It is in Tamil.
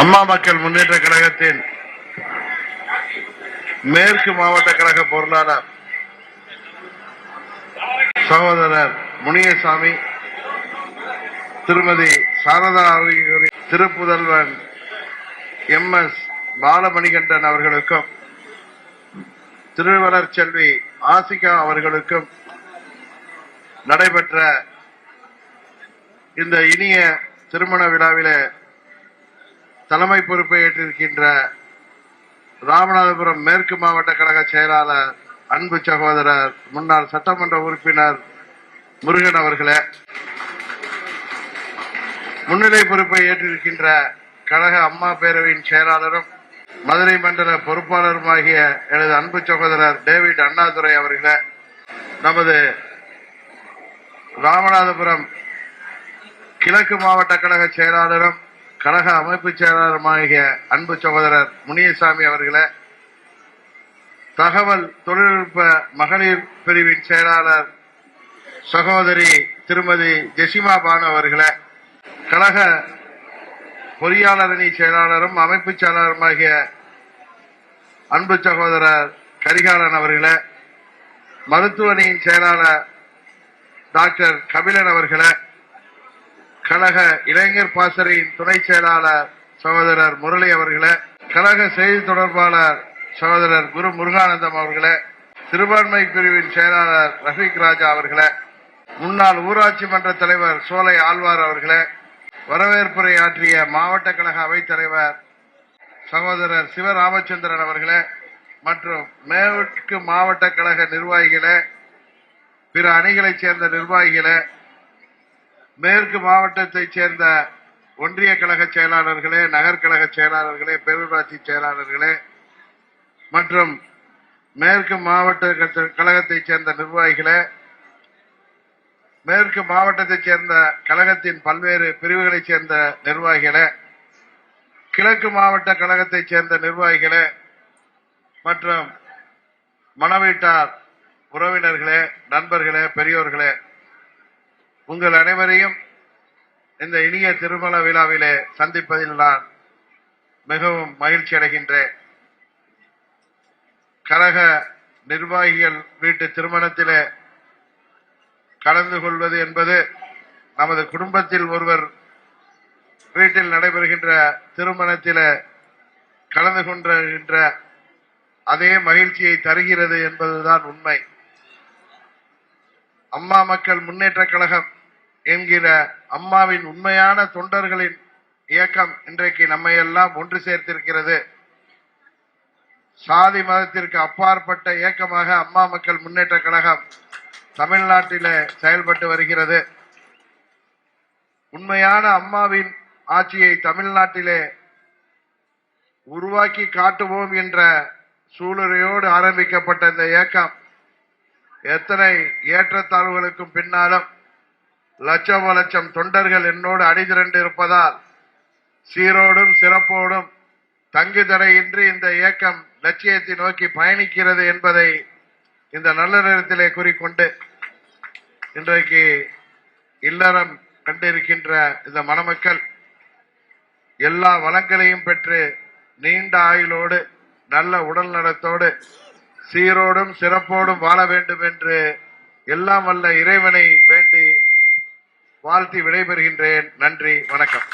அம்மா மக்கள் முன்னேற்ற கழகத்தின் மேற்கு மாவட்ட கழக பொருளாளர் சகோதரர் முனியசாமி திருமதி சாரதா அவர்களின் திருப்புதல்வன் எம் எஸ் பாலமணிகண்டன் அவர்களுக்கும் திருவளர் செல்வி ஆசிகா அவர்களுக்கும் நடைபெற்ற இந்த இனிய திருமண விழாவிலே தலைமை பொறுப்பை ஏற்றிருக்கின்ற ராமநாதபுரம் மேற்கு மாவட்ட கழக செயலாளர் அன்பு சகோதரர் முன்னாள் சட்டமன்ற உறுப்பினர் முருகன் அவர்களே. முன்னிலை பொறுப்பை ஏற்றிருக்கின்ற கழக அம்மா பேரவையின் செயலாளரும் மதுரை மண்டல பொறுப்பாளருமாகிய எனது அன்பு சகோதரர் டேவிட் அண்ணாதுரை அவர்களே. நமது ராமநாதபுரம் கிழக்கு மாவட்ட கழக செயலாளரும் கழக அமைப்பு செயலாளருமாகிய அன்பு சகோதரர் முனியசாமி அவர்களை தகவல் தொழில்நுட்ப மகளிர் பிரிவின் செயலாளர் சகோதரி திருமதி ஜெசிமா பானு அவர்களை கழக பொறியாளர் அணி செயலாளரும் அமைப்பு செயலாளருமாகிய அன்பு சகோதரர் கரிகாலன் அவர்களை மருத்துவ அணியின் செயலாளர் டாக்டர் கபிலன் அவர்களை கழக இளைஞர் பாசறையின் துணை செயலாளர் சகோதரர் முரளி அவர்களே கழக செய்தி தொடர்பாளர் சகோதரர் குரு முருகானந்தம் அவர்களே சிறுபான்மை பிரிவின் செயலாளர் ரஃபீக் ராஜா அவர்களே முன்னாள் ஊராட்சி மன்ற தலைவர் சோலை ஆழ்வார் அவர்களே வரவேற்புரை ஆற்றிய மாவட்ட கழக அவைத் தலைவர் சகோதரர் சிவராமச்சந்திரன் அவர்களே மற்றும் மேற்கு மாவட்ட கழக நிர்வாகிகளே பிற அணிகளைச் சேர்ந்த நிர்வாகிகளே மேற்கு மாவட்டத்தைச் சேர்ந்த ஒன்றிய கழக செயலாளர்களே நகர்கழக செயலாளர்களே பேரூராட்சி செயலாளர்களே மற்றும் மேற்கு மாவட்ட கழகத்தைச் சேர்ந்த நிர்வாகிகளே மேற்கு மாவட்டத்தைச் சேர்ந்த கழகத்தின் பல்வேறு பிரிவுகளைச் சேர்ந்த நிர்வாகிகளே கிழக்கு மாவட்ட கழகத்தைச் சேர்ந்த நிர்வாகிகளே மற்றும் மணவீட்டார் உறவினர்களே நண்பர்களே பெரியோர்களே உங்கள் அனைவரையும் இந்த இனிய திருமண விழாவிலே சந்திப்பதில் நான் மிகவும் மகிழ்ச்சி அடைகின்றேன். கழக நிர்வாகிகள் வீட்டு திருமணத்திலே கலந்து கொள்வது என்பது நமது குடும்பத்தில் ஒருவர் வீட்டில் நடைபெறுகின்ற திருமணத்தில கலந்து கொண்டிருக்கின்ற அதே மகிழ்ச்சியை தருகிறது என்பதுதான் உண்மை. அம்மா மக்கள் முன்னேற்ற கழகம் என்கிற அம்மாவின் உண்மையான தொண்டர்களின் இயக்கம் இன்றைக்கு நம்மை எல்லாம் ஒன்று சேர்த்திருக்கிறது. சாதி மதத்திற்கு அப்பாற்பட்ட இயக்கமாக அம்மா மக்கள் முன்னேற்ற கழகம் தமிழ்நாட்டிலே செயல்பட்டு வருகிறது. உண்மையான அம்மாவின் ஆட்சியை தமிழ்நாட்டிலே உருவாக்கி காட்டுவோம் என்ற சூளுரையோடு ஆரம்பிக்கப்பட்ட இந்த இயக்கம் எத்தனை ஏற்றத்தாழ்வுகளுக்கும் பின்னாலும் லட்சம் லட்சம் தொண்டர்கள் என்னோடு அணிதிரண்டு இருப்பதால் சீரோடும் சிறப்போடும் தங்கு தடையின்றி இந்த இயக்கம் லட்சியத்தை நோக்கி பயணிக்கிறது என்பதை இந்த நல்ல நேரத்திலே கூறிக்கொண்டு இன்றைக்கு இல்லறம் கண்டிருக்கின்ற இந்த மணமக்கள் எல்லா வளங்களையும் பெற்று நீண்ட ஆயுளோடு நல்ல உடல் நலத்தோடு சீரோடும் சிறப்போடும் வாழ வேண்டும் என்று எல்லாம் வல்ல இறைவனை வேண்டி வாழ்த்தி விடைபெறுகின்றேன். நன்றி வணக்கம்.